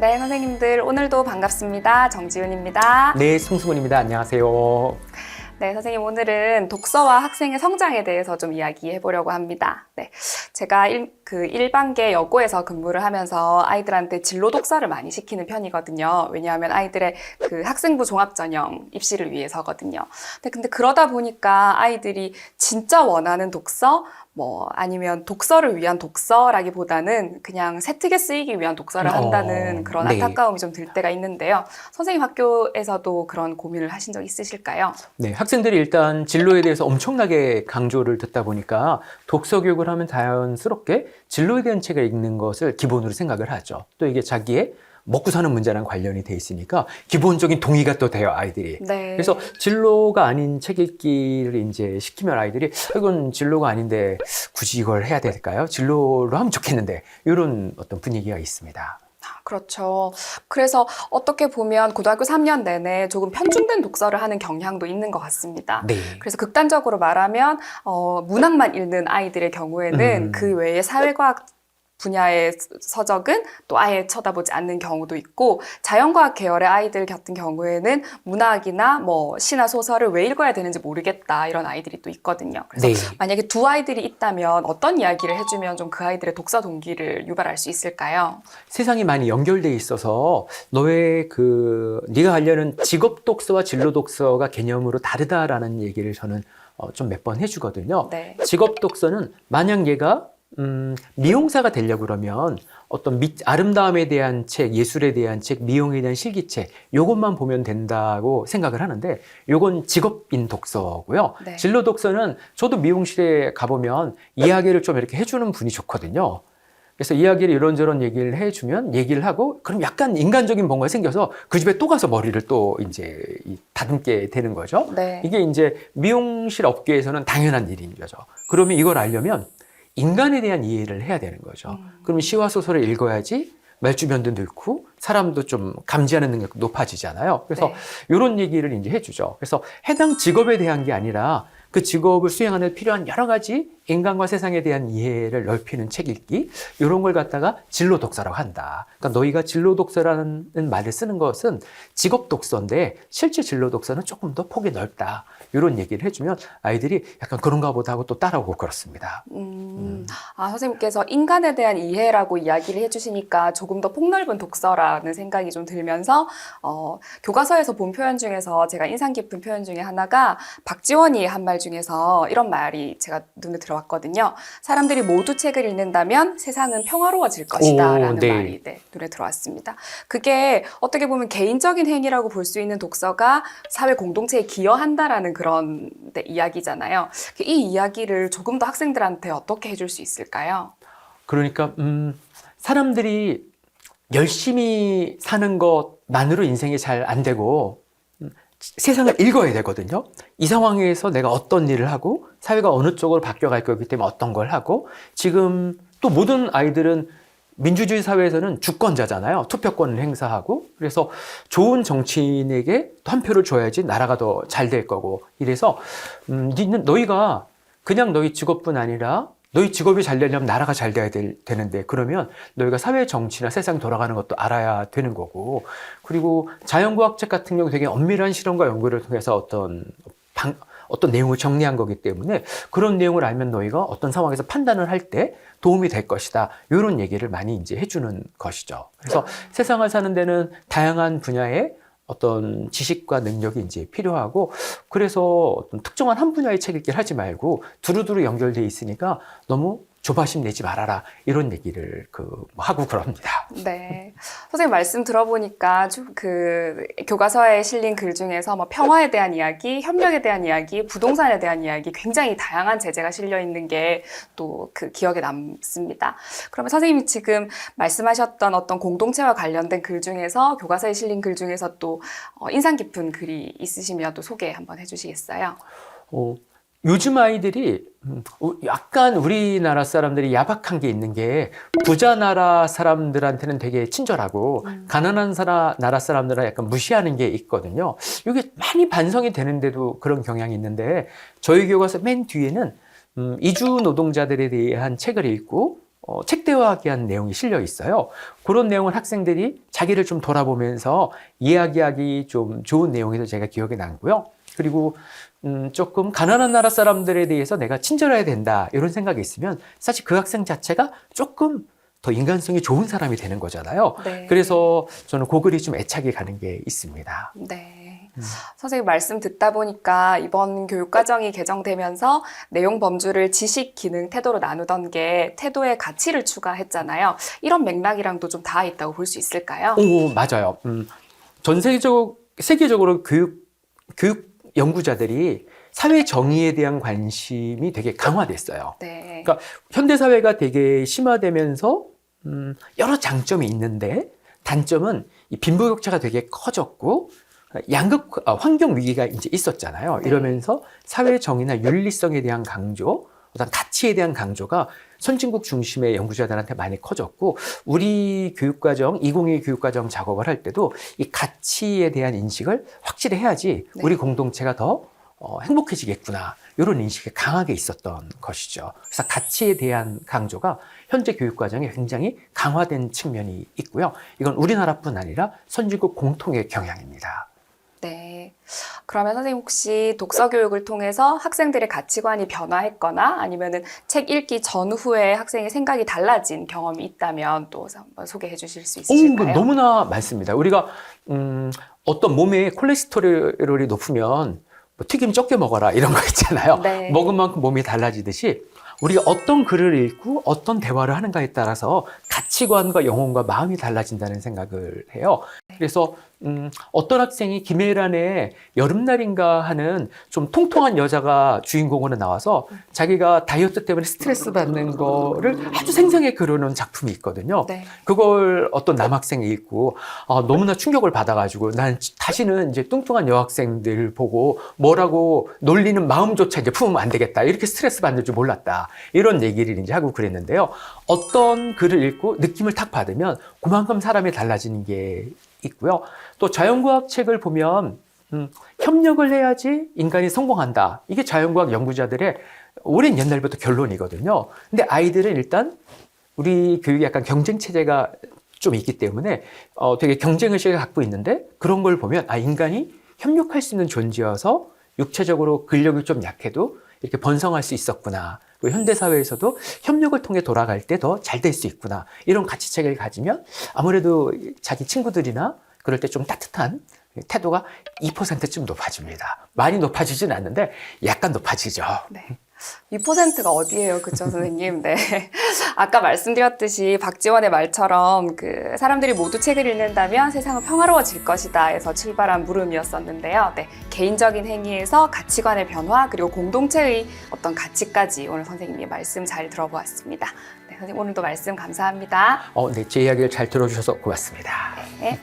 네, 선생님들 오늘도 반갑습니다. 정지훈입니다. 네, 송승훈입니다. 안녕하세요. 네, 선생님 오늘은 독서와 학생의 성장에 대해서 좀 이야기해 보려고 합니다. 네, 제가 일, 그 일반계 여고에서 근무를 하면서 아이들한테 진로 독서를 많이 시키는 편이거든요. 왜냐하면 아이들의 그 학생부 종합 전형 입시를 위해서거든요. 근데, 근데 그러다 보니까 아이들이 진짜 원하는 독서, 뭐 아니면 독서를 위한 독서라기보다는 그냥 세특에 쓰이기 위한 독서를 어, 한다는 그런 네. 안타까움이 좀들 때가 있는데요. 선생님 학교에서도 그런 고민을 하신 적 있으실까요? 네, 학생들이 일단 진로에 대해서 엄청나게 강조를 듣다 보니까 독서 교육을 하면 자연스럽게 진로에 대한 책을 읽는 것을 기본으로 생각을 하죠. 또 이게 자기의 먹고 사는 문제랑 관련이 돼 있으니까 기본적인 동의가 또 돼요, 아이들이. 네. 그래서 진로가 아닌 책 읽기를 이제 시키면 아이들이 이건 진로가 아닌데 굳이 이걸 해야 될까요? 진로로 하면 좋겠는데 이런 어떤 분위기가 있습니다. 아, 그렇죠. 그래서 어떻게 보면 고등학교 3년 내내 조금 편중된 독서를 하는 경향도 있는 것 같습니다. 네. 그래서 극단적으로 말하면 어, 문학만 읽는 아이들의 경우에는 음. 그 외에 사회과학 분야의 서적은 또 아예 쳐다보지 않는 경우도 있고 자연과학 계열의 아이들 같은 경우에는 문학이나 뭐 시나 소설을 왜 읽어야 되는지 모르겠다 이런 아이들이 또 있거든요. 그래서 네. 만약에 두 아이들이 있다면 어떤 이야기를 해주면 좀 그 아이들의 독서 동기를 유발할 수 있을까요? 세상이 많이 연결돼 있어서 너의 그 네가 하려는 직업 독서와 진로 독서가 개념으로 다르다라는 얘기를 저는 어, 좀 몇 번 해주거든요. 네. 직업 독서는 만약 얘가 음, 미용사가 되려고 그러면 어떤 미, 아름다움에 대한 책, 예술에 대한 책, 미용에 대한 실기책 요것만 보면 된다고 생각을 하는데 요건 직업인 독서고요. 네. 진로 독서는 저도 미용실에 가보면 이야기를 좀 이렇게 해주는 분이 좋거든요. 그래서 이야기를 이런저런 얘기를 해주면 얘기를 하고 그럼 약간 인간적인 뭔가 생겨서 그 집에 또 가서 머리를 또 이제 이 다듬게 되는 거죠. 네. 이게 이제 미용실 업계에서는 당연한 일인 거죠. 그러면 이걸 알려면 인간에 대한 이해를 해야 되는 거죠. 음. 그러면 시와 소설을 읽어야지 말주변도 늘고 사람도 좀 감지하는 능력도 높아지잖아요. 그래서 네. 이런 얘기를 이제 해주죠. 그래서 해당 직업에 대한 게 아니라 그 직업을 수행하는 데 필요한 여러 가지 인간과 세상에 대한 이해를 넓히는 책 읽기 이런 걸 갖다가 진로 독서라고 한다. 그러니까 너희가 진로 독서라는 말을 쓰는 것은 직업 독서인데 실제 진로 독서는 조금 더 폭이 넓다. 이런 얘기를 해주면 아이들이 약간 그런가 보다 하고 또 따라오고 그렇습니다. 음, 아, 선생님께서 인간에 대한 이해라고 이야기를 해주시니까 조금 더 폭넓은 독서라는 생각이 좀 들면서, 어, 교과서에서 본 표현 중에서 제가 인상 깊은 표현 중에 하나가 박지원이 한 말 중에서 이런 말이 제가 눈에 들어 왔거든요. 사람들이 모두 책을 읽는다면 세상은 평화로워질 것이다. 오, 라는 네. 말이 네, 눈에 들어왔습니다. 그게 어떻게 보면 개인적인 행위라고 볼 수 있는 독서가 사회 공동체에 기여한다라는 그런 네, 이야기잖아요. 이 이야기를 조금 더 학생들한테 어떻게 해줄 수 있을까요? 그러니까 음, 사람들이 열심히 사는 것만으로 인생이 잘 안 되고 음, 세상을 읽어야 되거든요. 이 상황에서 내가 어떤 일을 하고 사회가 어느 쪽으로 바뀌어갈 거기 때문에 어떤 걸 하고 지금 또 모든 아이들은 민주주의 사회에서는 주권자잖아요. 투표권을 행사하고 그래서 좋은 정치인에게 또한 표를 줘야지 나라가 더 잘 될 거고 이래서 음, 너희가 그냥 너희 직업뿐 아니라 너희 직업이 잘 되려면 나라가 잘 돼야 될, 되는데 그러면 너희가 사회 정치나 세상 돌아가는 것도 알아야 되는 거고 그리고 자연과학책 같은 경우 되게 엄밀한 실험과 연구를 통해서 어떤 방, 어떤 내용을 정리한 거기 때문에 그런 내용을 알면 너희가 어떤 상황에서 판단을 할 때 도움이 될 것이다. 이런 얘기를 많이 이제 해주는 것이죠. 그래서 세상을 사는 데는 다양한 분야의 어떤 지식과 능력이 이제 필요하고 그래서 어떤 특정한 한 분야의 책 읽기를 하지 말고 두루두루 연결돼 있으니까 너무 조바심 내지 말아라 이런 얘기를 그 하고 그럽니다. 네. 선생님 말씀 들어보니까 좀그 교과서에 실린 글 중에서 뭐 평화에 대한 이야기, 협력에 대한 이야기, 부동산에 대한 이야기 굉장히 다양한 제재가 실려 있는 게 또 그 기억에 남습니다. 그러면 선생님이 지금 말씀하셨던 어떤 공동체와 관련된 글 중에서 교과서에 실린 글 중에서 또 어, 인상 깊은 글이 있으시면 또 소개 한번 해주시겠어요? 어, 요즘 아이들이 음, 어, 약간 우리나라 사람들이 야박한 게 있는 게 부자 나라 사람들한테는 되게 친절하고 음. 가난한 사라, 나라 사람들은 약간 무시하는 게 있거든요. 이게 많이 반성이 되는데도 그런 경향이 있는데 저희 교과서 맨 뒤에는 음, 이주 노동자들에 대한 책을 읽고 어, 책대화하게 한 내용이 실려 있어요. 그런 내용을 학생들이 자기를 좀 돌아보면서 이야기하기 좀 좋은 내용에서 제가 기억에 남고요. 그리고 음, 조금 가난한 나라 사람들에 대해서 내가 친절해야 된다 이런 생각이 있으면 사실 그 학생 자체가 조금 더 인간성이 좋은 사람이 되는 거잖아요. 네. 그래서 저는 그 글이 좀 애착이 가는 게 있습니다. 네. 음. 선생님 말씀 듣다 보니까 이번 교육과정이 개정되면서 내용 범주를 지식, 기능, 태도로 나누던 게 태도의 가치를 추가했잖아요. 이런 맥락이랑도 좀 닿아 있다고 볼 수 있을까요? 오, 맞아요. 음, 전 세계적, 세계적으로 교육, 교육 연구자들이 사회 정의에 대한 관심이 되게 강화됐어요. 네. 그러니까 현대 사회가 되게 심화되면서 음, 여러 장점이 있는데 단점은 이 빈부격차가 되게 커졌고 양극 아, 환경 위기가 이제 있었잖아요. 네. 이러면서 사회 정의나 윤리성에 대한 강조, 어떤 가치에 대한 강조가 선진국 중심의 연구자들한테 많이 커졌고 우리 교육과정 2021 교육과정 작업을 할 때도 이 가치에 대한 인식을 확실히 해야지 네. 우리 공동체가 더 어, 행복해지겠구나 이런 인식이 강하게 있었던 것이죠. 그래서 가치에 대한 강조가 현재 교육 과정에 굉장히 강화된 측면이 있고요. 이건 우리나라뿐 아니라 선진국 공통의 경향입니다. 네. 그러면 선생님 혹시 독서 교육을 통해서 학생들의 가치관이 변화했거나 아니면은 책 읽기 전후에 학생의 생각이 달라진 경험이 있다면 또 한번 소개해 주실 수 오, 있으실까요? 그 너무나 많습니다. 우리가 음, 어떤 몸에 콜레스테롤이 높으면 뭐 튀김 적게 먹어라 이런 거 있잖아요. 네. 먹은 만큼 몸이 달라지듯이 우리가 어떤 글을 읽고 어떤 대화를 하는가에 따라서 가치관과 영혼과 마음이 달라진다는 생각을 해요. 그래서 음, 어떤 학생이 김혜란의 여름날인가 하는 좀 통통한 여자가 주인공으로 나와서 자기가 다이어트 때문에 스트레스 받는 거를 아주 생생하게 그려놓은 작품이 있거든요. 네. 그걸 어떤 남학생이 읽고 아, 너무나 충격을 받아가지고 난 다시는 이제 뚱뚱한 여학생들 보고 뭐라고 놀리는 마음조차 이제 품으면 안 되겠다 이렇게 스트레스 받는 줄 몰랐다 이런 얘기를 이제 하고 그랬는데요 어떤 글을 읽고 느낌을 탁 받으면 그만큼 사람이 달라지는 게 있고요. 또 자연과학 책을 보면 음, 협력을 해야지 인간이 성공한다. 이게 자연과학 연구자들의 오랜 옛날부터 결론이거든요. 근데 아이들은 일단 우리 교육이 약간 경쟁 체제가 좀 있기 때문에 어, 되게 경쟁 의식을 갖고 있는데 그런 걸 보면 아 인간이 협력할 수 있는 존재여서 육체적으로 근력이 좀 약해도 이렇게 번성할 수 있었구나. 그리고 현대 사회에서도 협력을 통해 돌아갈 때 더 잘 될 수 있구나. 이런 가치 체계를 가지면 아무래도 자기 친구들이나 그럴 때 좀 따뜻한 태도가 2%쯤 높아집니다. 많이 높아지진 않는데 약간 높아지죠. 네. 2%가 어디예요, 그쵸, 선생님? 네. 아까 말씀드렸듯이 박지원의 말처럼 그 사람들이 모두 책을 읽는다면 세상은 평화로워질 것이다 해서 출발한 물음이었었는데요. 네. 개인적인 행위에서 가치관의 변화 그리고 공동체의 어떤 가치까지 오늘 선생님이 말씀 잘 들어보았습니다. 네, 선생님 오늘도 말씀 감사합니다. 어, 네, 제 이야기를 잘 들어주셔서 고맙습니다. 네.